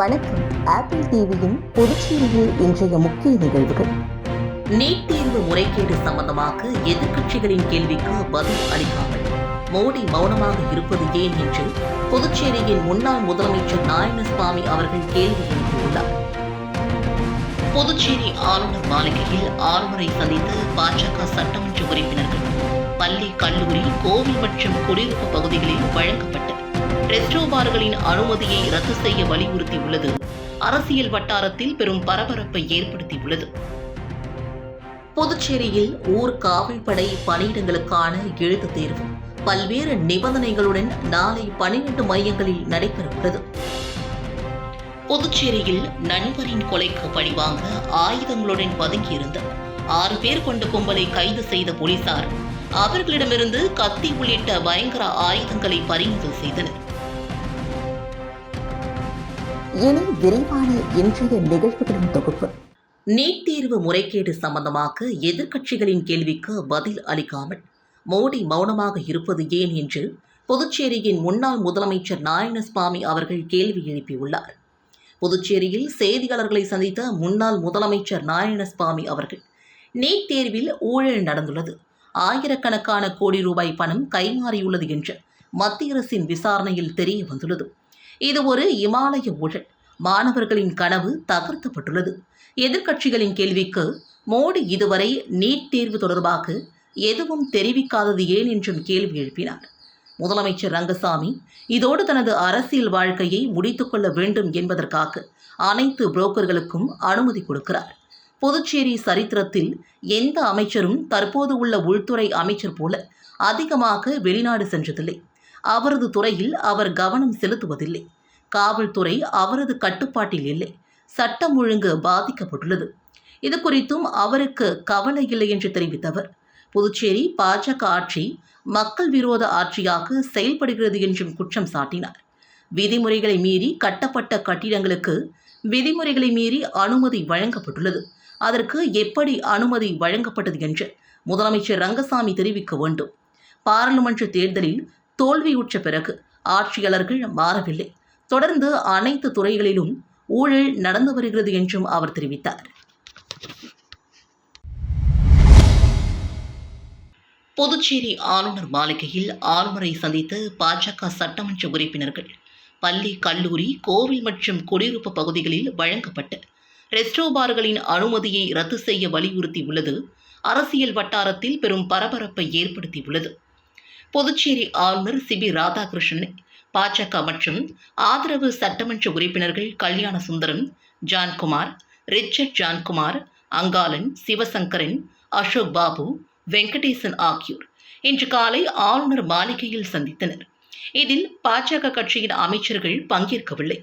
வணக்கம். ஆப்பிள் டிவியின் புதுச்சேரியில் இன்றைய முக்கிய நிகழ்வுகள். நீட் தேர்வு முறைகேடு சம்பந்தமாக எதிர்க்கட்சிகளின் கேள்விக்கு பதில் அளிக்காமல் மோடி மௌனமாக இருப்பது ஏன் என்று புதுச்சேரியின் முன்னாள் முதலமைச்சர் நாராயணசாமி அவர்கள் கேள்வி எழுப்பியுள்ளார். புதுச்சேரி ஆளுநர் மாளிகையில் ஆளுநரை சந்தித்து பாஜக சட்டமன்ற உறுப்பினர்கள் பள்ளி கல்லூரி கோவில் மற்றும் குடியிருப்பு பகுதிகளில் வழங்கப்பட்டது ரெஸ்டோ பார்களின் அனுமதியை ரத்து செய்ய வலியுறுத்தியுள்ளது. அரசியல் வட்டாரத்தில் பெரும் பரபரப்பை ஏற்படுத்தியுள்ளது. புதுச்சேரியில் ஊர் காவல்படை பணியிடங்களுக்கான எழுத்துத் தேர்வு. பல்வேறு நிபந்தனைகளுடன் நாளை பனிரெண்டு மையங்களில் நடைபெறவுள்ளது. புதுச்சேரியில் நண்பரின் கொலைக்கு பழிவாங்க ஆயுதங்களுடன் பதுங்கியிருந்த ஆறு பேர் கொண்ட கும்பலை கைது செய்த போலீசார். அவர்களிடமிருந்து கத்தி உள்ளிட்ட பயங்கர ஆயுதங்களை பறிமுதல் செய்தனர். இனி விரைவான இன்றைய நிகழ்வுகளின் தொகுப்பு. நீட் தேர்வு முறைகேடு சம்பந்தமாக எதிர்க்கட்சிகளின் கேள்விக்கு பதில் அளிக்காமல் மோடி மௌனமாக இருப்பது ஏன் என்று புதுச்சேரியின் முன்னாள் முதலமைச்சர் நாராயணசாமி அவர்கள் கேள்வி எழுப்பியுள்ளார். புதுச்சேரியில் செய்தியாளர்களை சந்தித்த முன்னாள் முதலமைச்சர் நாராயணசாமி அவர்கள் நீட் தேர்வில் ஊழல் நடந்துள்ளது. ஆயிரக்கணக்கான கோடி ரூபாய் பணம் கைமாறியுள்ளது என்று மத்திய அரசின் விசாரணையில் தெரிய வந்துள்ளது. இது ஒரு இமாலய ஊழல். மாணவர்களின் கனவு தகர்த்தப்பட்டுள்ளது எதிர்க்கட்சிகளின் கேள்விக்கு மோடி இதுவரை நீட் தேர்வு தொடர்பாக எதுவும் தெரிவிக்காதது ஏன் என்றும் கேள்வி எழுப்பினார். முதலமைச்சர் ரங்கசாமி இதோடு தனது அரசியல் வாழ்க்கையை முடித்துக்கொள்ள வேண்டும் என்பதற்காக அனைத்து புரோக்கர்களுக்கும் அனுமதி கொடுக்கிறார். புதுச்சேரி சரித்திரத்தில் எந்த அமைச்சரும் தற்போது உள்ள உள்துறை அமைச்சர் போல அதிகமாக வெளிநாடு சென்றதில்லை. அவரது துறையில் அவர் கவனம் செலுத்துவதில்லை. காவல்துறை அவரது கட்டுப்பாட்டில் இல்லை. சட்டம் ஒழுங்கு பாதிக்கப்பட்டுள்ளது. இது குறித்தும் அவருக்கு கவலை இல்லை என்று தெரிவித்தவர். புதுச்சேரி பாஜக ஆட்சி மக்கள் விரோத ஆட்சியாக செயல்படுகிறது என்றும் குற்றம் சாட்டினார். விதிமுறைகளை மீறி கட்டப்பட்ட கட்டிடங்களுக்கு விதிமுறைகளை மீறி அனுமதி வழங்கப்பட்டுள்ளது. அதற்கு எப்படி அனுமதி வழங்கப்பட்டது என்று முதலமைச்சர் ரங்கசாமி தெரிவிக்க வேண்டும். பாராளுமன்ற தேர்தலில் தோல்வியுற்ற பிறகு ஆட்சியாளர்கள் மாறவில்லை. தொடர்ந்து அனைத்து துறைகளிலும் ஊழல் நடந்து வருகிறது என்றும் அவர் தெரிவித்தார். புதுச்சேரி ஆளுநர் மாளிகையில் ஆளுநரை சந்தித்து பாஜக சட்டமன்ற உறுப்பினர்கள் பள்ளி கல்லூரி கோவில் மற்றும் குடியிருப்பு பகுதிகளில் வழங்கப்பட்ட ரெஸ்டோபார்களின் அனுமதியை ரத்து செய்ய வலியுறுத்தியுள்ளது. அரசியல் வட்டாரத்தில் பெரும் பரபரப்பை ஏற்படுத்தியுள்ளது. புதுச்சேரி ஆளுநர் சிபி ராதாகிருஷ்ணன் பாஜக மற்றும் ஆதரவு சட்டமன்ற உறுப்பினர்கள் கல்யாண சுந்தரம் ஜான்குமார் ரிச்சர்ட் ஜான்குமார் அங்காளன் சிவசங்கரன் அசோக் பாபு வெங்கடேசன் ஆகியோர் இன்று காலை ஆளுநர் மாளிகையில் சந்தித்தனர். இதில் பாஜக கட்சியின் அமைச்சர்கள் பங்கேற்கவில்லை.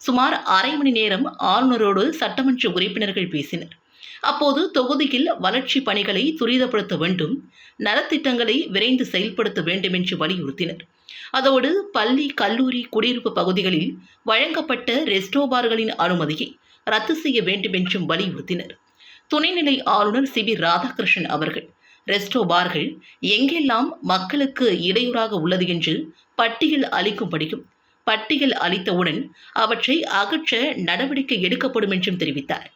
சுமார் அரை மணி நேரம் ஆளுநரோடு சட்டமன்ற உறுப்பினர்கள் பேசினர். அப்போது தொகுதியில் வளர்ச்சி பணிகளை துரிதப்படுத்த வேண்டும் நலத்திட்டங்களை விரைந்து செயல்படுத்த வேண்டும் என்று வலியுறுத்தினர். அதோடு பள்ளி கல்லூரி குடியிருப்பு பகுதிகளில் வழங்கப்பட்ட ரெஸ்டோபார்களின் அனுமதியை ரத்து செய்ய வேண்டும் என்றும் வலியுறுத்தினர். துணைநிலை ஆளுநர் சி. வி. ராதாகிருஷ்ணன் அவர்கள் ரெஸ்டோ பார்கள் எங்கெல்லாம் மக்களுக்கு இடையூறாக உள்ளது என்று பட்டியல் அளிக்கும்படியும் பட்டியல் அளித்தவுடன் அவற்றை அகற்ற நடவடிக்கை எடுக்கப்படும் என்றும் தெரிவித்தார்.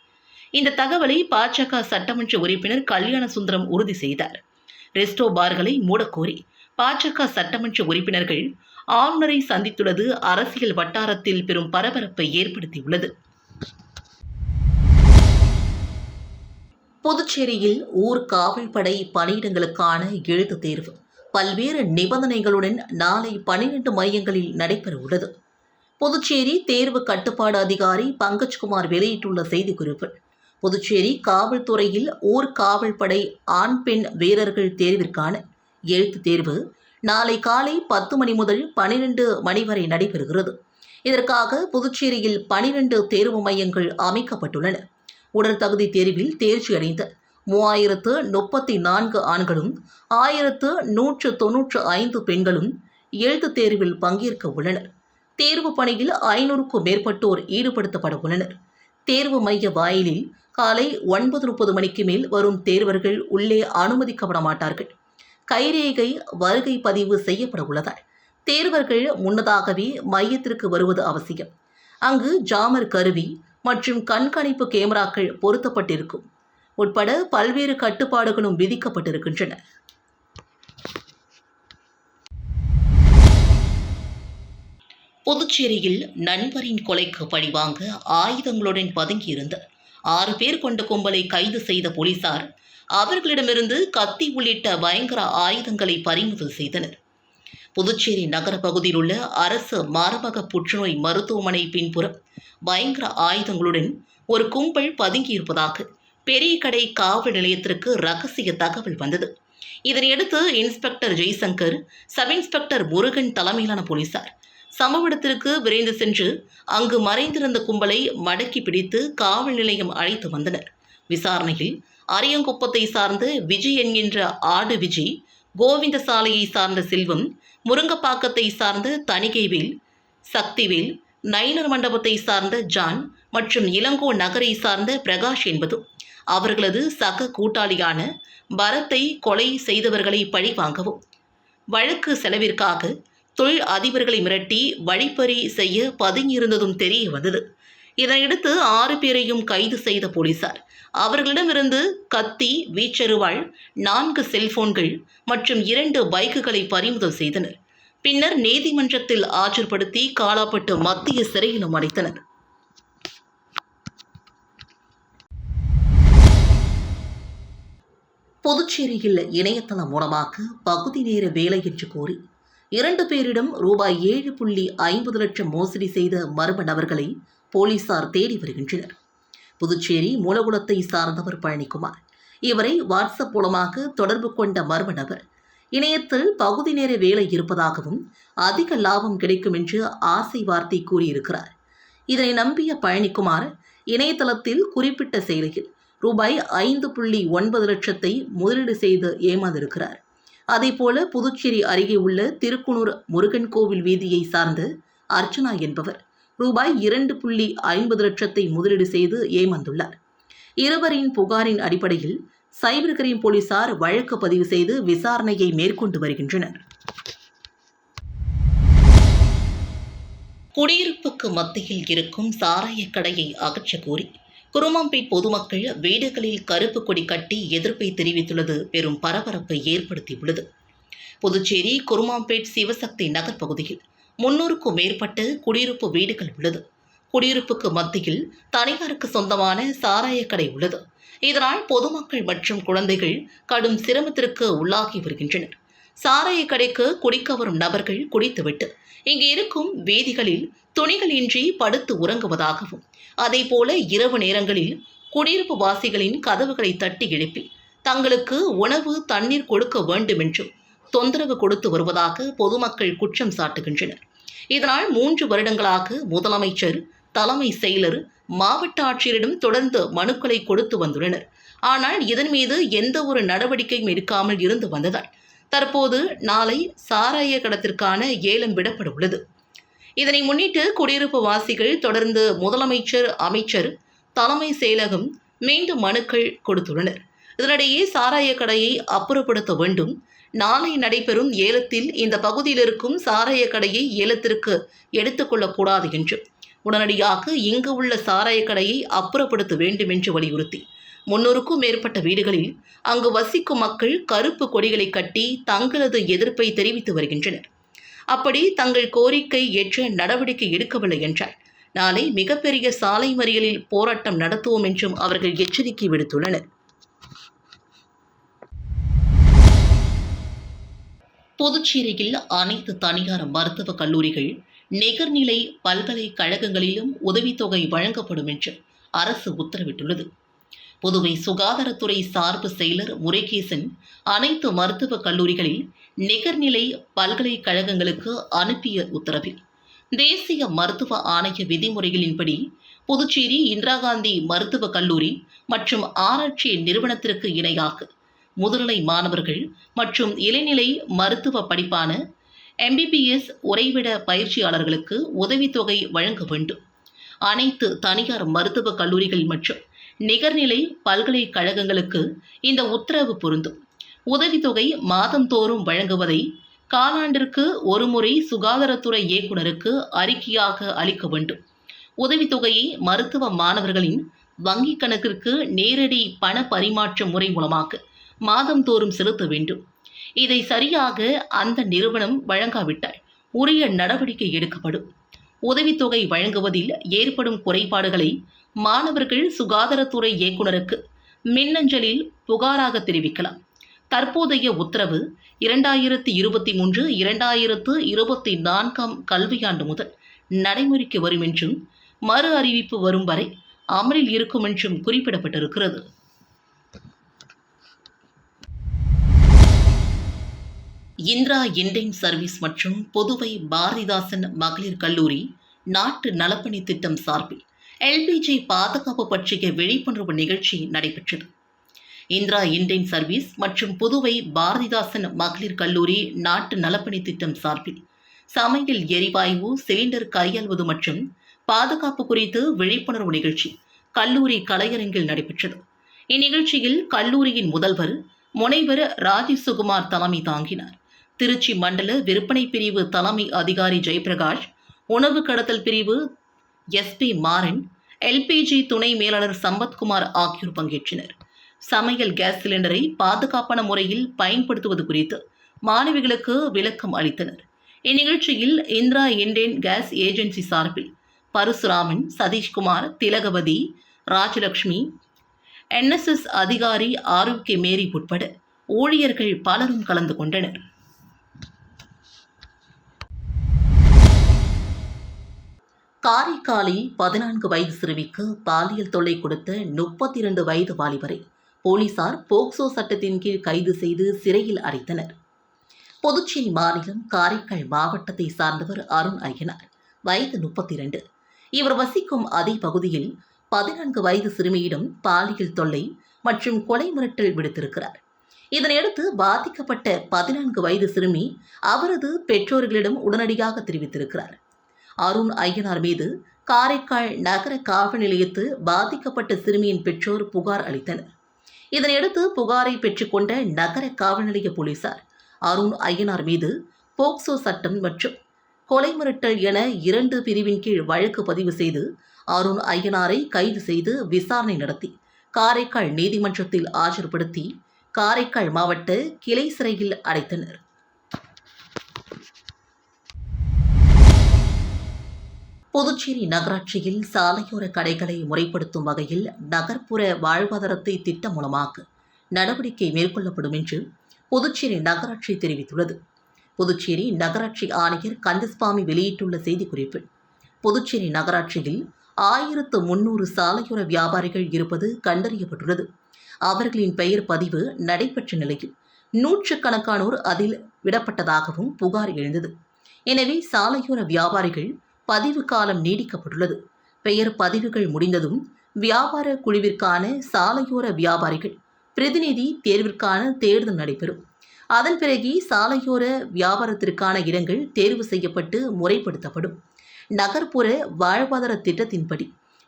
இந்த தகவலை பாஜக சட்டமன்ற உறுப்பினர் கல்யாண சுந்தரம் உறுதி செய்தார். ரெஸ்டோ பார்களை மூடக்கோரி பாஜக சட்டமன்ற உறுப்பினர்கள் ஆளுநரை சந்தித்துள்ளது அரசியல் வட்டாரத்தில் பெரும் பரபரப்பை ஏற்படுத்தியுள்ளது. புதுச்சேரியில் ஊர் காவல்படை பணியிடங்களுக்கான எழுத்துத் தேர்வு. பல்வேறு நிபந்தனைகளுடன் நாளை பனிரெண்டு மையங்களில் நடைபெறவுள்ளது புதுச்சேரி தேர்வு கட்டுப்பாடு அதிகாரி பங்கஜ்குமார் வெளியிட்டுள்ள செய்திக்குறிப்பில் புதுச்சேரி காவல்துறையில் ஊர் காவல்படை ஆண் பெண் வீரர்கள் தேர்விற்கான எழுத்து தேர்வு நாளை காலை பத்து மணி முதல் பனிரெண்டு மணி வரை நடைபெறுகிறது. இதற்காக புதுச்சேரியில் பனிரெண்டு தேர்வு மையங்கள் அமைக்கப்பட்டுள்ளன. உடற்தகுதி தேர்வில் தேர்ச்சி அடைந்த மூவாயிரத்து முப்பத்தி நான்கு ஆண்களும் ஆயிரத்து நூற்று தொன்னூற்று ஐந்து பெண்களும் எழுத்துத் தேர்வில் பங்கேற்க உள்ளனர். தேர்வு பணியில் ஐநூறுக்கும் மேற்பட்டோர் ஈடுபடுத்தப்பட உள்ளனர். தேர்வு மைய வாயிலில் காலை ஒன்பது முப்பது மணிக்கு மேல் வரும் தேர்வர்கள் உள்ளே அனுமதிக்கப்பட மாட்டார்கள் கைரேகை வருகை பதிவு செய்யப்பட உள்ளதால் தேர்வர்கள் முன்னதாகவே மையத்திற்கு வருவது அவசியம். அங்கு ஜாமர் கருவி மற்றும் கண்காணிப்பு கேமராக்கள் பொருத்தப்பட்டிருக்கும். உட்பட பல்வேறு கட்டுப்பாடுகளும் விதிக்கப்பட்டிருக்கின்றன. புதுச்சேரியில் நண்பரின் கொலைக்கு பழிவாங்க ஆயுதங்களுடன் பதுங்கியிருந்த ஆறு பேர் கொண்ட கும்பலை கைது செய்த போலீசார் அவர்களிடமிருந்து கத்தி உள்ளிட்ட பயங்கர ஆயுதங்களை பறிமுதல் செய்தனர். புதுச்சேரி நகர பகுதியில் உள்ள அரசு மார்பக புற்றுநோய் மருத்துவமனை பின்புறம் பயங்கர ஆயுதங்களுடன் ஒரு கும்பல் பதுங்கியிருப்பதாக பெரிய கடை காவல் நிலையத்திற்கு ரகசிய தகவல் வந்தது. இதனையடுத்து inspector Jaishankar sub inspector Murugan தலைமையிலான போலீசார் சம்பவ இடத்திற்கு விரைந்து சென்று அங்கு மறைந்திருந்த கும்பலை மடக்கி பிடித்து காவல் நிலையம் அழைத்து வந்தனர். விசாரணையில் அரியங்குப்பத்தை சார்ந்த விஜய் என்கின்ற ஆடு விஜய் கோவிந்த சாலையை சார்ந்த செல்வம் முருங்கப்பாக்கத்தை சார்ந்த தணிகைவேல் சக்திவேல் நயினர் மண்டபத்தை சார்ந்த ஜான் மற்றும் இளங்கோ நகரை சார்ந்த பிரகாஷ் என்பதும் அவர்களது சக கூட்டாளியான பரத்தை கொலை செய்தவர்களை பழிவாங்கவும் வழக்கு செலவிற்காக தொழில் அதிபர்களை மிரட்டி வழிப்பறி செய்ய பதுங்கியிருந்ததும் தெரிய வந்தது. இதனையடுத்து ஆறு பேரையும் கைது செய்த போலீசார். அவர்களிடமிருந்து கத்தி வீச்சருவாள் நான்கு செல்போன்கள் மற்றும் இரண்டு பைக்குகளை பறிமுதல் செய்தனர். பின்னர் நீதிமன்றத்தில் ஆஜர்படுத்தி காலாப்பட்டு மத்திய சிறையிலும் அடைத்தனர். புதுச்சேரியில் இணையதளம் மூலமாக பகுதி நேர வேலை என்று கோரி இரண்டு பேரிடம் ரூபாய் ஏழு புள்ளி ஐம்பது லட்சம் மோசடி செய்த மர்ம நபர்களை போலீசார் தேடி வருகின்றனர். புதுச்சேரி மூலகுலத்தை சார்ந்தவர் பழனிக்குமார். இவரை வாட்ஸ்அப் மூலமாக தொடர்பு கொண்ட மர்ம நபர். இணையத்தில் பகுதி நேர வேலை இருப்பதாகவும் அதிக லாபம் கிடைக்கும் என்று ஆசை வார்த்தை கூறியிருக்கிறார். இதனை நம்பிய பழனிக்குமார் இணையதளத்தில் குறிப்பிட்ட செயலியில் ரூபாய் ஐந்து புள்ளி ஒன்பது லட்சத்தை முதலீடு செய்து ஏமாந்திருக்கிறார். அதேபோல புதுச்சேரி அருகே உள்ள திருக்குனூர் முருகன் கோவில் வீதியை சார்ந்த அர்ச்சனா என்பவர் ரூபாய் இரண்டு புள்ளி ஐம்பது லட்சத்தை முதலீடு செய்து ஏமாந்துள்ளார். இருவரின் புகாரின் அடிப்படையில் சைபர் கிரைம் போலீசார் வழக்கு பதிவு செய்து விசாரணையை மேற்கொண்டு வருகின்றனர். குடியிருப்புக்கு மத்தியில் இருக்கும் சாராய கடையை அகற்றக் கோரி குருமாம்பேட் பொதுமக்கள் வீடுகளில் கருப்பு கொடி கட்டி எதிர்ப்பை தெரிவித்துள்ளது. பெரும் பரபரப்பை ஏற்படுத்தியுள்ளது. புதுச்சேரி குருமாம்பேட் சிவசக்தி நகர் பகுதியில் முன்னூறுக்கும் மேற்பட்ட குடியிருப்பு வீடுகள் உள்ளது. குடியிருப்புக்கு மத்தியில் தனியாருக்கு சொந்தமான சாராய கடை உள்ளது. இதனால் பொதுமக்கள் மற்றும் குழந்தைகள் கடும் சிரமத்திற்கு உள்ளாகி வருகின்றனர். சாராய கடைக்கு குடிக்க வரும் நபர்கள் குடித்துவிட்டு இங்கு இருக்கும் வீதிகளில் துணிகளின்றி படுத்து உறங்குவதாகவும் அதேபோல இரவு நேரங்களில் குடியிருப்பு வாசிகளின் கதவுகளை தட்டி எழுப்பி தங்களுக்கு உணவு தண்ணீர் கொடுக்க வேண்டும் என்றும் தொந்தரவு கொடுத்து வருவதாக பொதுமக்கள் குற்றம் சாட்டுகின்றனர். இதனால் மூன்று வருடங்களாக முதலமைச்சர் தலைமை செயலர் மாவட்ட ஆட்சியரிடம் தொடர்ந்து மனுக்களை கொடுத்து வந்துள்ளனர். ஆனால் இதன் மீது எந்த ஒரு நடவடிக்கையும் எடுக்காமல் இருந்து வந்ததால் தற்போது நாளை சாராய கடத்திற்கான ஏலம் விடப்பட உள்ளது இதனை முன்னிட்டு குடியிருப்பு வாசிகள் தொடர்ந்து முதலமைச்சர் அமைச்சர் தலைமை செயலகம் மீண்டும் மனுக்கள் கொடுத்துள்ளனர். இதனிடையே சாராய கடையை அப்புறப்படுத்த வேண்டும். நாளை நடைபெறும் ஏலத்தில் இந்த பகுதியில் இருக்கும் சாராய கடையை ஏலத்திற்கு எடுத்துக்கொள்ளக்கூடாது என்று உடனடியாக இங்கு உள்ள சாராய கடையை அப்புறப்படுத்த வேண்டும் என்று வலியுறுத்தி முன்னூறுக்கும் மேற்பட்ட வீடுகளில் அங்கு வசிக்கும் மக்கள் கருப்பு கொடிகளை கட்டி தங்களது எதிர்ப்பை தெரிவித்து வருகின்றனர். அப்படி தங்கள் கோரிக்கை ஏற்ற நடவடிக்கை எடுக்கவில்லை என்றால் நாளை மிகப்பெரிய சாலை மறியலில் போராட்டம் நடத்துவோம் என்றும் அவர்கள் எச்சரிக்கை விடுத்துள்ளனர். புதுச்சேரியில் அனைத்து தனியார் மருத்துவக் கல்லூரிகள் நிகர்நிலை பல்கலைக்கழகங்களிலும் உதவித்தொகை வழங்கப்படும் என்று அரசு உத்தரவிட்டுள்ளது. புதுவை சுகாதாரத்துறை சார்பு செயலர் முருகேசன் அனைத்து மருத்துவக் கல்லூரிகளில் நிகர்நிலை பல்கலைக்கழகங்களுக்கு அனுப்பிய உத்தரவில் தேசிய மருத்துவ ஆணைய விதிமுறைகளின்படி புதுச்சேரி இந்திரா காந்தி மருத்துவக் கல்லூரி மற்றும் ஆராய்ச்சி நிறுவனத்திற்கு இணையாக முதுநிலை மாணவர்கள் மற்றும் இளைநிலை மருத்துவ படிப்பான எம்பிபிஎஸ் உறைவிட பயிற்சியாளர்களுக்கு உதவித்தொகை வழங்க வேண்டும். அனைத்து தனியார் மருத்துவக் கல்லூரிகள் மற்றும் நிகர்நிலை பல்கலைக்கழகங்களுக்கு இந்த உத்தரவு பொருந்தும். உதவித்தொகை மாதந்தோறும் வழங்குவதை காலாண்டிற்கு ஒருமுறை சுகாதாரத்துறை இயக்குநருக்கு அறிக்கையாக அளிக்க வேண்டும். உதவித்தொகையை மருத்துவ மாணவர்களின் வங்கிக் கணக்கிற்கு நேரடி பண பரிமாற்ற முறை மூலமாக மாதந்தோறும் செலுத்த வேண்டும். இதை சரியாக அந்த நிறுவனம் வழங்காவிட்டால் உரிய நடவடிக்கை எடுக்கப்படும். உதவித்தொகை வழங்குவதில் ஏற்படும் குறைபாடுகளை மாணவர்கள் சுகாதாரத்துறை இயக்குநருக்கு மின்னஞ்சலில் புகாராக தெரிவிக்கலாம். தற்போதைய உத்தரவு இரண்டாயிரத்தி இருபத்தி மூன்று இரண்டாயிரத்து இருபத்தி நான்காம் கல்வியாண்டு முதல் நடைமுறைக்கு வரும் என்றும் மறு அறிவிப்பு வரும் வரை அமலில் இருக்கும் என்றும் குறிப்பிடப்பட்டிருக்கிறது. இந்திரா இண்டைன் சர்வீஸ் மற்றும் புதுவை பாரதிதாசன் மகளிர் கல்லூரி நாட்டு நலப்பணி திட்டம் சார்பில் எல்பிஜி பாதுகாப்பு பற்றிய விழிப்புணர்வு நிகழ்ச்சி நடைபெற்றது. இந்திரா இண்டென் சர்வீஸ் மற்றும் புதுவை பாரதிதாசன் மகளிர் கல்லூரி நாட்டு நலப்பணி திட்டம் சார்பில் சமையல் எரிவாயு சிலிண்டர் கையாள்வது மற்றும் பாதுகாப்பு குறித்து விழிப்புணர்வு நிகழ்ச்சி கல்லூரி கலையரங்கில் நடைபெற்றது. இந்நிகழ்ச்சியில் கல்லூரியின் முதல்வர் முனைவர் ராஜீவ் சுகுமார் தலைமை தாங்கினார். திருச்சி மண்டல விற்பனை பிரிவு தலைமை அதிகாரி ஜெயபிரகாஷ் உணவு கடத்தல் பிரிவு எஸ்பி மாறன் எல்பிஜி துணை மேலாளர் சம்பத்குமார் ஆகியோர் பங்கேற்றனர். சமையல் கேஸ் சிலிண்டரை பாதுகாப்பான முறையில் பயன்படுத்துவது குறித்து மாணவிகளுக்கு விளக்கம் அளித்தனர். இந்நிகழ்ச்சியில் இந்திரா இண்டேன் கேஸ் ஏஜென்சி சார்பில் பரசுராமன் சதீஷ்குமார் திலகவதி ராஜலட்சுமி என்எஸ்எஸ் அதிகாரி ஆரோக்கிய மேரி உட்பட ஊழியர்கள் பலரும் கலந்து கொண்டனர். காரைக்காலில் பதினான்கு வயது சிறுமிக்கு பாலியல் தொல்லை கொடுத்த முப்பத்தி இரண்டு வயது வாலிபரை போலீசார் போக்சோ சட்டத்தின் கீழ் கைது செய்து சிறையில் அடைத்தனர். புதுச்சேரி மாநிலம் காரைக்கால் மாவட்டத்தை சார்ந்தவர் அருண் ஐயனார் வயது முப்பத்தி இரண்டு இவர் வசிக்கும் அதே பகுதியில் பதினான்கு வயது சிறுமியிடம் பாலியல் தொல்லை மற்றும் கொலை மிரட்டல் விடுத்திருக்கிறார். இதனையடுத்து பாதிக்கப்பட்ட பதினான்கு வயது சிறுமி அவரது பெற்றோர்களிடம் உடனடியாக தெரிவித்திருக்கிறார். அருண் ஐயனார் மீது காரைக்கால் நகர காவல் நிலையத்தில் பாதிக்கப்பட்ட சிறுமியின் பெற்றோர் புகார் அளித்தனர். இதனையடுத்து புகாரை பெற்றுக்கொண்ட நகர காவல் நிலைய போலீசார் அருண் ஐயனார் மீது போக்சோ சட்டம் மற்றும் கொலை மிரட்டல் என இரண்டு பிரிவின் கீழ் வழக்கு பதிவு செய்து அருண் ஐயனாரை கைது செய்து விசாரணை நடத்தி காரைக்கால் நீதிமன்றத்தில் ஆஜர்படுத்தி காரைக்கால் மாவட்ட கிளை சிறையில் அடைத்தனர். புதுச்சேரி நகராட்சியில் சாலையோர கடைகளை முறைப்படுத்தும் வகையில் நகர்ப்புற வாழ்வாதாரத்தை திட்டம் மூலமாக நடவடிக்கை மேற்கொள்ளப்படும் என்று புதுச்சேரி நகராட்சி தெரிவித்துள்ளது. புதுச்சேரி நகராட்சி ஆணையர் கந்தசுவாமி வெளியிட்டுள்ள செய்திக்குறிப்பில் புதுச்சேரி நகராட்சியில் ஆயிரத்து முன்னூறு சாலையோர வியாபாரிகள் இருப்பது கண்டறியப்பட்டுள்ளது. அவர்களின் பெயர் பதிவு நடைபெற்ற நிலையில் நூற்றுக்கணக்கானோர் அதில் விடப்பட்டதாகவும் புகார் எழுந்தது. எனவே சாலையோர வியாபாரிகள் பதிவு காலம் நீடிக்கப்பட்டுள்ளது. பெயர் பதிவுகள் முடிந்ததும் வியாபார குழுவிற்கான சாலையோர வியாபாரிகள் பிரதிநிதி தேர்விற்கான தேர்தல் நடைபெறும். அதன் பிறகு சாலையோர வியாபாரத்திற்கான இடங்கள் தேர்வு செய்யப்பட்டு முறைப்படுத்தப்படும். நகர்ப்புற வாழ்வாதார திட்டத்தின்படி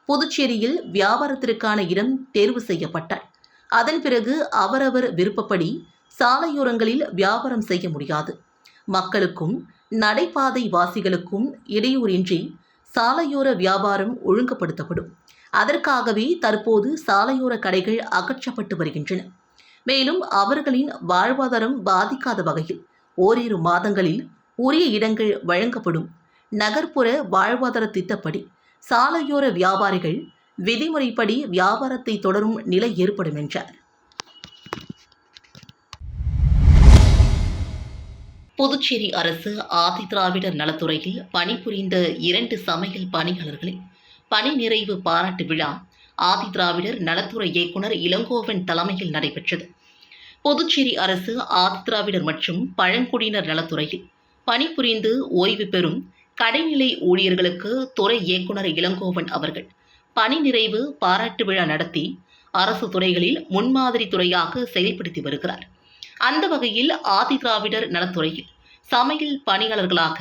புதுச்சேரியில் வியாபாரத்திற்கான இடம் தேர்வு செய்யப்பட்டால் அதன் பிறகு அவரவர் விருப்பப்படி சாலையோரங்களில் வியாபாரம் செய்ய முடியாது. மக்களுக்கும் நடைபாதை வாசிகளுக்கும் இடையூறின்றி சாலையோர வியாபாரம் ஒழுங்குபடுத்தப்படும். அதற்காகவே தற்போது சாலையோர கடைகள் அகற்றப்பட்டு வருகின்றன. மேலும் அவர்களின் வாழ்வாதாரம் பாதிக்காத வகையில் ஓரிரு மாதங்களில் உரிய இடங்கள் வழங்கப்படும். நகர்ப்புற வாழ்வாதார திட்டப்படி சாலையோர வியாபாரிகள் விதிமுறைப்படி வியாபாரத்தை தொடரும் நிலை ஏற்படும் என்றார். புதுச்சேரி அரசு ஆதி திராவிடர் நலத்துறையில் பணிபுரிந்த இரண்டு சமையல் பணியாளர்களை பணி நிறைவு பாராட்டு விழா ஆதி திராவிடர் நலத்துறை இயக்குனர் இளங்கோவன் தலைமையில் நடைபெற்றது. புதுச்சேரி அரசு ஆதி திராவிடர் மற்றும் பழங்குடியினர் நலத்துறையில் பணிபுரிந்து ஓய்வு பெறும் கடைநிலை ஊழியர்களுக்கு துறை இயக்குனர் இளங்கோவன் அவர்கள் பணி நிறைவு பாராட்டு விழா நடத்தி அரசு துறைகளில் முன்மாதிரி துறையாக செயல்படுத்தி வருகிறார். அந்த வகையில் ஆதி திராவிடர் நலத்துறையில் சமையல் பணியாளர்களாக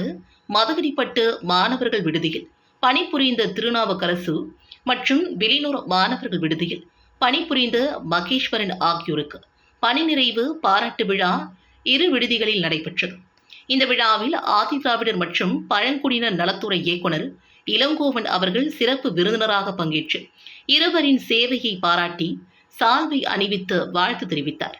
மதுகிரிப்பட்டு மாணவர்கள் விடுதியில் பணிபுரிந்த திருநாவுக்கரசு மற்றும் வெளியூர் மாணவர்கள் விடுதியில் பணிபுரிந்த மகேஸ்வரன் ஆகியோருக்கு பணி நிறைவு பாராட்டு விழா இரு விடுதிகளில் நடைபெற்றது. இந்த விழாவில் ஆதி திராவிடர் மற்றும் பழங்குடியினர் நலத்துறை இயக்குனர் இளங்கோவன் அவர்கள் சிறப்பு விருந்தினராக பங்கேற்று இருவரின் சேவையை பாராட்டி சால்வை அணிவித்து வாழ்த்து தெரிவித்தார்.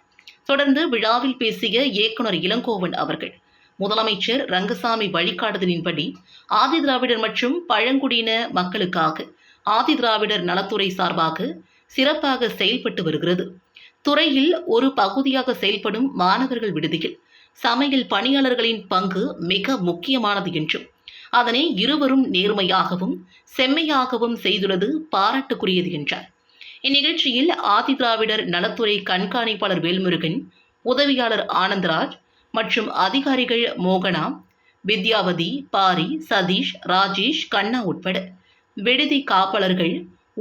தொடர்ந்து விழாவில் பேசிய இயக்குனர் இளங்கோவன் அவர்கள் முதலமைச்சர் ரங்கசாமி வழிகாட்டுதலின்படி ஆதிதிராவிடர் மற்றும் பழங்குடியின மக்களுக்காக ஆதிதிராவிடர் நலத்துறை சார்பாக சிறப்பாக செயல்பட்டு வருகிறது. துறையில் ஒரு பகுதியாக செயல்படும் மாணவர்கள் விடுதியில் சமையல் பணியாளர்களின் பங்கு மிக முக்கியமானது என்றும் அதனை இருவரும் நேர்மையாகவும் செம்மையாகவும் செய்துள்ளது பாராட்டுக்குரியது என்றார். இந்நிகழ்ச்சியில் ஆதிதிராவிடர் நலத்துறை கண்காணிப்பாளர் வேல்முருகன் உதவியாளர் ஆனந்தராஜ் மற்றும் அதிகாரிகள் மோகனா வித்யாவதி பாரி சதீஷ் ராஜேஷ் கண்ணா உட்பட விடுதி காப்பாளர்கள்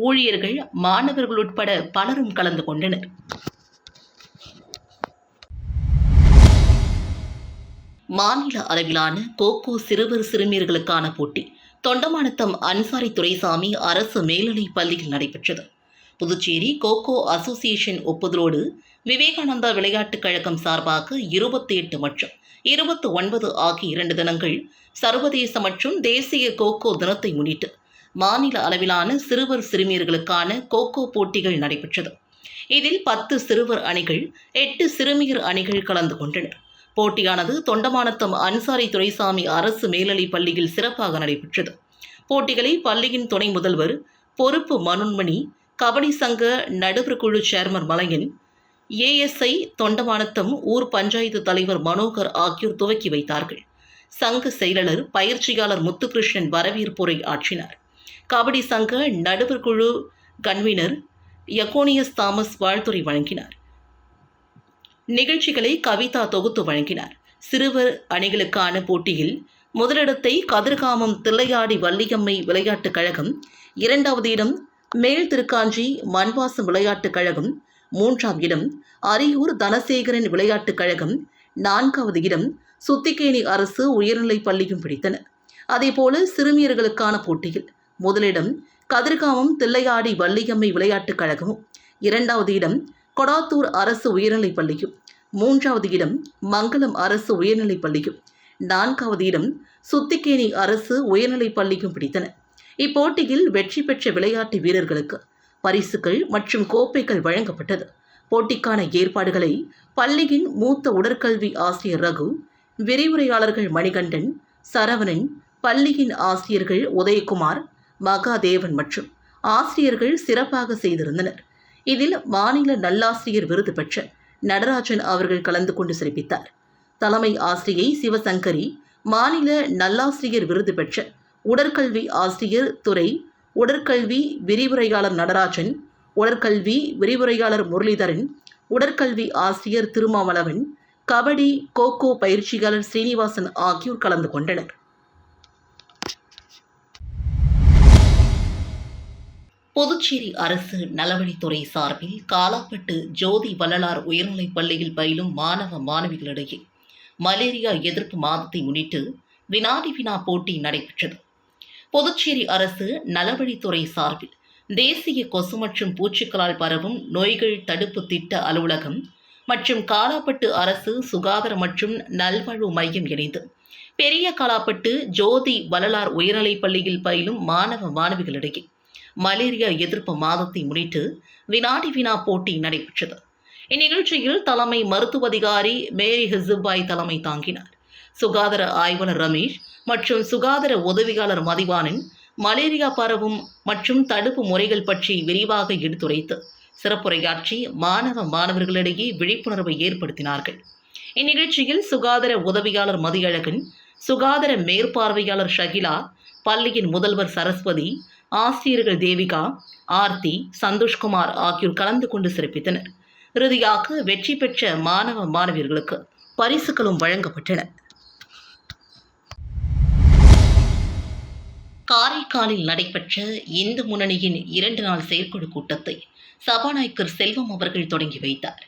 ஊழியர்கள் மாணவர்கள் உட்பட பலரும் கலந்து கொண்டனர். மாநில அளவிலான கோகோ சிறுவர் சிறுமியர்களுக்கான போட்டி தொண்டமானத்தம் அன்சாரி துரைசாமி அரசு மேல்நிலைப் பள்ளியில் நடைபெற்றது. புதுச்சேரி கோகோ அசோசியேஷன் ஒப்புதலோடு விவேகானந்தா விளையாட்டுக் கழகம் சார்பாக இருபத்தி எட்டு மற்றும் இருபத்தி ஒன்பது ஆகிய இரண்டு தினங்கள் சர்வதேச மற்றும் தேசிய கோகோ தினத்தை முன்னிட்டு மாநில அளவிலான சிறுவர் சிறுமியர்களுக்கான கோகோ போட்டிகள் நடைபெற்றது. இதில் பத்து சிறுவர் அணிகள் எட்டு சிறுமியர் அணிகள் கலந்து கொண்டனர். போட்டியானது தொண்டமானத்தம் அன்சாரி துரைசாமி அரசு மேல்நிலைப் பள்ளியில் சிறப்பாக நடைபெற்றது. போட்டிகளை பள்ளியின் துணை முதல்வர் பொறுப்பு மனுன்மணி கபடி சங்க நடுவர் குழு சேர்மன் மலையன் ஏஎஸ்ஐ தொண்டமானத்தம் ஊர் பஞ்சாயத்து தலைவர் மனோகர் ஆகியோர் துவக்கி வைத்தார்கள். சங்க செயலாளர் பயிற்சியாளர் முத்துகிருஷ்ணன் வரவேற்புரை ஆற்றினார். கபடி சங்க நடுவர் குழு கன்வீனர் யகோனியஸ் தாமஸ் வாழ்த்துறை வழங்கினார். நிகழ்ச்சிகளை கவிதா தொகுத்து வழங்கினார். சிறுவர் அணிகளுக்கான போட்டியில் முதலிடத்தை கதிர்காமம் தில்லையாடி வள்ளியம்மை விளையாட்டுக் கழகம் இரண்டாவது இடம் மேல் திருக்காஞ்சி மண்வாசம் விளையாட்டுக் கழகம். மூன்றாம் இடம் அரியூர் தனசேகரன் விளையாட்டுக் கழகம். நான்காவது இடம் சுத்திகேணி அரசு உயர்நிலைப் பள்ளியும் பிடித்தன. அதேபோல சிறுமியர்களுக்கான போட்டியில் முதலிடம் கதிர்காமம் தில்லையாடி வள்ளியம்மை விளையாட்டுக் கழகமும். இரண்டாவது இடம் கொடாத்தூர் அரசு உயர்நிலைப் பள்ளியும். மூன்றாவது இடம் மங்களம் அரசு உயர்நிலைப் பள்ளியும். நான்காவது இடம் சுத்திகேணி அரசு உயர்நிலைப் பள்ளியும் பிடித்தன. இப்போட்டியில் வெற்றி பெற்ற விளையாட்டு வீரர்களுக்கு பரிசுகள் மற்றும் கோப்பைகள் வழங்கப்பட்டது. போட்டிக்கான ஏற்பாடுகளை பள்ளியின் மூத்த உடற்கல்வி ஆசிரியர் ரகு விரிவுரையாளர்கள் மணிகண்டன் சரவணன் பள்ளியின் ஆசிரியர்கள் உதயகுமார் மகாதேவன் மற்றும் ஆசிரியர்கள் சிறப்பாக செய்திருந்தனர். இதில் மாநில நல்லாசிரியர் விருது பெற்ற நடராஜன் அவர்கள் கலந்து கொண்டு சிறப்பித்தார். தலைமை ஆசிரியை சிவசங்கரி மாநில நல்லாசிரியர் விருது பெற்ற உடற்கல்வி ஆசிரியர் துறை உடற்கல்வி விரிவுரையாளர் நடராஜன் உடற்கல்வி விரிவுரையாளர் முரளிதரன் உடற்கல்வி ஆசிரியர் திருமாவளவன் கபடி கோகோ பயிற்சியாளர் ஸ்ரீனிவாசன் ஆகியோர் கலந்து கொண்டனர். புதுச்சேரி அரசு நலவழித்துறை சார்பில் காலாப்பட்டு ஜோதி வள்ளலார் உயர்நிலைப் பள்ளியில் பயிலும் மாணவ மாணவிகளிடையே மலேரியா எதிர்ப்பு மாதத்தை முன்னிட்டு வினாடி வினா போட்டி நடைபெற்றது. புதுச்சேரி அரசு நலவழித்துறை சார்பில் தேசிய கொசு மற்றும் பூச்சிக்களால் பரவும் நோய்கள் தடுப்பு திட்ட அலுவலகம் மற்றும் காலாப்பட்டு அரசு சுகாதார மற்றும் நல்வாழ்வு மையம் இணைந்து பெரிய காலாப்பட்டு ஜோதி வள்ளலார் உயர்நிலைப் பள்ளியில் பயிலும் மாணவ மாணவிகளிடையே மலேரியா எதிர்ப்பு மாதத்தை முன்னிட்டு வினாடி வினா போட்டி நடைபெற்றது. இந்நிகழ்ச்சியில் தலைமை மருத்துவ அதிகாரி மேரி ஹிசுபாய் தலைமை தாங்கினார். சுகாதார ஆய்வாளர் ரமேஷ் மற்றும் சுகாதார உதவியாளர் மதிவாணன் மலேரியா பரவும் மற்றும் தடுப்பு முறைகள் பற்றி விரிவாக எடுத்துரைத்து சிறப்புரையாற்றி மாணவ மாணவர்களிடையே விழிப்புணர்வை ஏற்படுத்தினார்கள். இந்நிகழ்ச்சியில் சுகாதார உதவியாளர் மதியழகன் சுகாதார மேற்பார்வையாளர் ஷகிலா பள்ளியின் முதல்வர் சரஸ்வதி ஆசிரியர்கள் தேவிகா ஆர்த்தி சந்தோஷ்குமார் ஆகியோர் கலந்து கொண்டு சிறப்பித்தனர். இறுதியாக வெற்றி பெற்ற மாணவ மாணவியர்களுக்கு பரிசுகளும் வழங்கப்பட்டன. காரைக்காலில் நடைபெற்ற இந்து முன்னணியின் இரண்டு நாள் செயற்குழு கூட்டத்தை சபாநாயகர் செல்வம் அவர்கள் தொடங்கி வைத்தார்.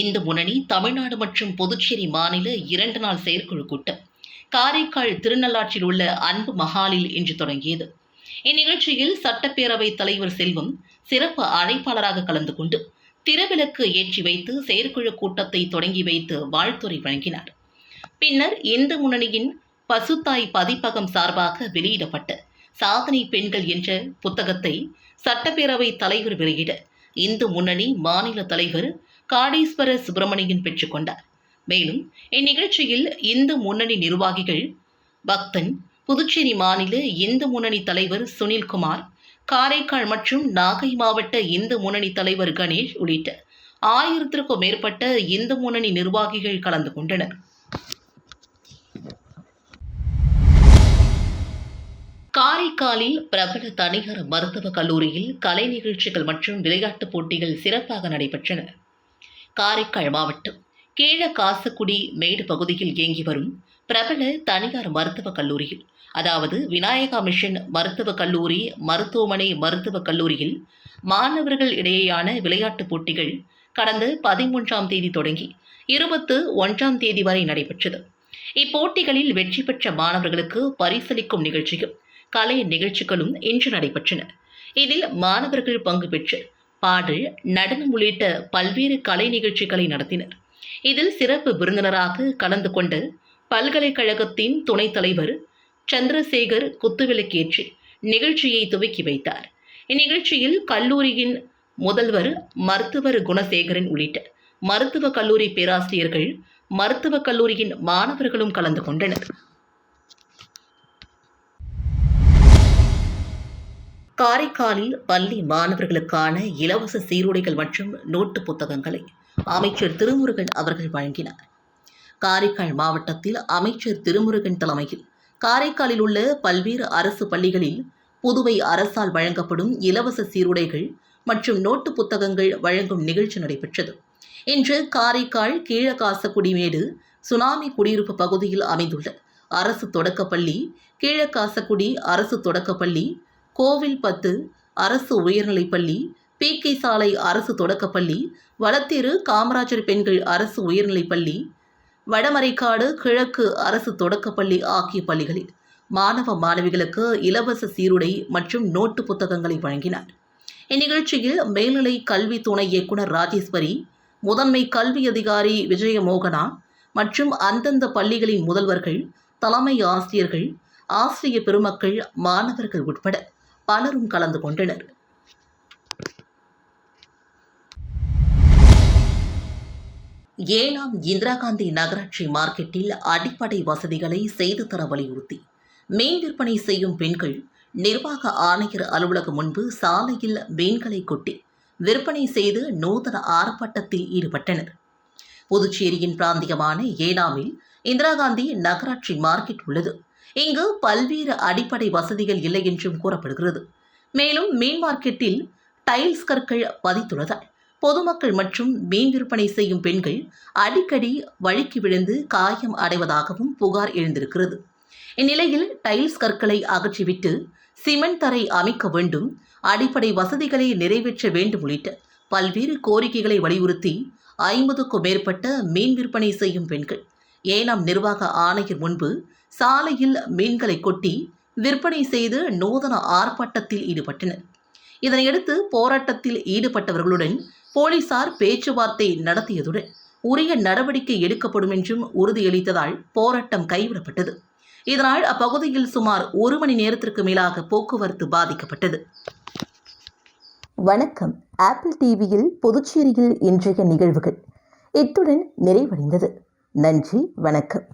இந்து முன்னணி தமிழ்நாடு மற்றும் புதுச்சேரி மாநில இரண்டு நாள் செயற்குழு கூட்டம் காரைக்கால் திருநள்ளாற்றில் உள்ள அன்பு மஹாலில் இன்று தொடங்கியது. இந்நிகழ்ச்சியில் சட்டப்பேரவை தலைவர் செல்வம் சிறப்பு அழைப்பாளராக கலந்து கொண்டு திருவிளக்கு ஏற்றி வைத்து செயற்குழு கூட்டத்தை தொடங்கி வைத்து வாழ்த்துறை வழங்கினார். பின்னர் இந்து முன்னணியின் பசுத்தாய் பதிப்பகம் சார்பாக வெளியிடப்பட்ட சாதனை பெண்கள் என்ற புத்தகத்தை சட்டப்பேரவை தலைவர் வெளியிட இந்து முன்னணி மாநில தலைவர் காடீஸ்வர சுப்பிரமணியன் பெற்றுக்கொண்டார் மேலும் இந்நிகழ்ச்சியில் இந்து முன்னணி நிர்வாகிகள் பக்தன் புதுச்சேரி மாநில இந்து முன்னணி தலைவர் சுனில்குமார் காரைக்கால் மற்றும் நாகை மாவட்ட இந்து முன்னணி தலைவர் கணேஷ் உள்ளிட்ட ஆயிரத்திற்கும் மேற்பட்ட இந்து முன்னணி நிர்வாகிகள் கலந்து கொண்டனர். காரைக்காலில் பிரபல தனியார் மருத்துவக் கல்லூரியில் கலை நிகழ்ச்சிகள் மற்றும் விளையாட்டுப் போட்டிகள் சிறப்பாக நடைபெற்றன. காரைக்கால் மாவட்டம் கீழ காசக்குடி மேடு பகுதியில் இயங்கி வரும் பிரபல தனியார் மருத்துவக் கல்லூரியில் அதாவது விநாயகா மிஷன் மருத்துவக் கல்லூரி மருத்துவமனை மருத்துவக் கல்லூரியில் மாணவர்கள் இடையேயான விளையாட்டுப் போட்டிகள் கடந்த பதிமூன்றாம் தேதி தொடங்கி இருபத்து ஒன்றாம் தேதி வரை நடைபெற்றது. இப்போட்டிகளில் வெற்றி பெற்ற மாணவர்களுக்கு பரிசளிக்கும் நிகழ்ச்சியும் கலை நிகழ்ச்சிகளும் இன்று நடைபெற்றன. இதில் மாணவர்கள் பங்கு பெற்று பாடல் நடனம் உள்ளிட்ட பல்வேறு கலை நிகழ்ச்சிகளை நடத்தினர். இதில் சிறப்பு விருந்தினராக கலந்து கொண்ட பல்கலைக்கழகத்தின் துணைத் தலைவர் சந்திரசேகர் குத்துவிளக்கேற்றி நிகழ்ச்சியை துவக்கி வைத்தார். இந்நிகழ்ச்சியில் கல்லூரியின் முதல்வர் மருத்துவர் குணசேகரன் உள்ளிட்ட மருத்துவக் கல்லூரி பேராசிரியர்கள் மருத்துவக் கல்லூரியின் மாணவர்களும் கலந்து கொண்டனர். காரைக்காலில் பள்ளி மாணவர்களுக்கான இலவச சீருடைகள் மற்றும் நோட்டு புத்தகங்களை அமைச்சர் திருமுருகன் அவர்கள் வழங்கினார். காரைக்கால் மாவட்டத்தில் அமைச்சர் திருமுருகன் தலைமையில் காரைக்காலில் உள்ள பல்வேறு அரசு பள்ளிகளில் புதுவை அரசால் வழங்கப்படும் இலவச சீருடைகள் மற்றும் நோட்டு புத்தகங்கள் வழங்கும் நிகழ்ச்சி நடைபெற்றது. இன்று காரைக்கால் கீழகாசக்குடிமேடு சுனாமி குடியிருப்பு பகுதியில் அமைந்துள்ள அரசு தொடக்கப்பள்ளி கீழகாசக்குடி அரசு தொடக்கப்பள்ளி கோவில் பத்து அரசு உயர்நிலைப்பள்ளி பி. கே. சாலை அரசு தொடக்கப்பள்ளி வளத்தேரு காமராஜர் பெண்கள் அரசு உயர்நிலைப்பள்ளி வடமரைக்காடு கிழக்கு அரசு தொடக்கப்பள்ளி ஆகிய பள்ளிகளில் மாணவ மாணவிகளுக்கு இலவச சீருடை மற்றும் நோட்டு புத்தகங்களை வழங்கினார். இந்நிகழ்ச்சியில் மேல்நிலை கல்வி துணை இயக்குனர் ராஜேஸ்வரி முதன்மை கல்வி அதிகாரி விஜயமோகனா மற்றும் அந்தந்த பள்ளிகளின் முதல்வர்கள் தலைமை ஆசிரியர்கள் ஆசிரிய பெருமக்கள் மாணவர்கள் உட்பட பலரும் கலந்து கொண்டனர். ஏனாம் இந்திரா காந்தி நகராட்சி மார்க்கெட்டில் அடிப்படை வசதிகளை செய்து தர வலியுறுத்தி மீன் விற்பனை செய்யும் பெண்கள் நிர்வாக ஆணையர் அலுவலகம் முன்பு சாலையில் மீன்களை கொட்டி விற்பனை செய்து நூதன ஆர்ப்பாட்டத்தில் ஈடுபட்டனர். புதுச்சேரியின் பிராந்தியமான ஏனாமில் இந்திரா காந்தி நகராட்சி மார்க்கெட் உள்ளது. இங்கு பல்வேறு அடிப்படை வசதிகள் இல்லை என்றும் கூறப்படுகிறது. மேலும் மீன் மார்க்கெட்டில் டைல்ஸ் கற்கள் பதித்துள்ளதால் பொதுமக்கள் மற்றும் மீன் விற்பனை செய்யும் பெண்கள் அடிக்கடி வழுக்கி விழுந்து காயம் அடைவதாகவும் புகார் எழுந்திருக்கிறது. இந்நிலையில் டைல்ஸ் கற்களை அகற்றிவிட்டு சிமெண்ட் தரை அமைக்க வேண்டும் அடிப்படை வசதிகளை நிறைவேற்ற வேண்டும் உள்ளிட்ட பல்வேறு கோரிக்கைகளை வலியுறுத்தி ஐம்பதுக்கும் மேற்பட்ட மீன் விற்பனை செய்யும் பெண்கள் ஏனாம் நிர்வாக ஆணையர் முன்பு சாலையில் மீன்களை கொட்டி விற்பனை செய்து நூதன ஆர்ப்பாட்டத்தில் ஈடுபட்டனர். இதனையடுத்து போராட்டத்தில் ஈடுபட்டவர்களுடன் போலீசார் பேச்சுவார்த்தை நடத்தியதுடன் உரிய நடவடிக்கை எடுக்கப்படும் என்றும் உறுதியளித்ததால் போராட்டம் கைவிடப்பட்டது. இதனால் அப்பகுதியில் சுமார் ஒரு மணி நேரத்திற்கு மேலாக போக்குவரத்து பாதிக்கப்பட்டது. வணக்கம். ஆப்பிள் டிவியில் புதுச்சேரியில் இன்றைய நிகழ்வுகள். இத்துடன் நிறைவடைந்தது. நன்றி. வணக்கம்.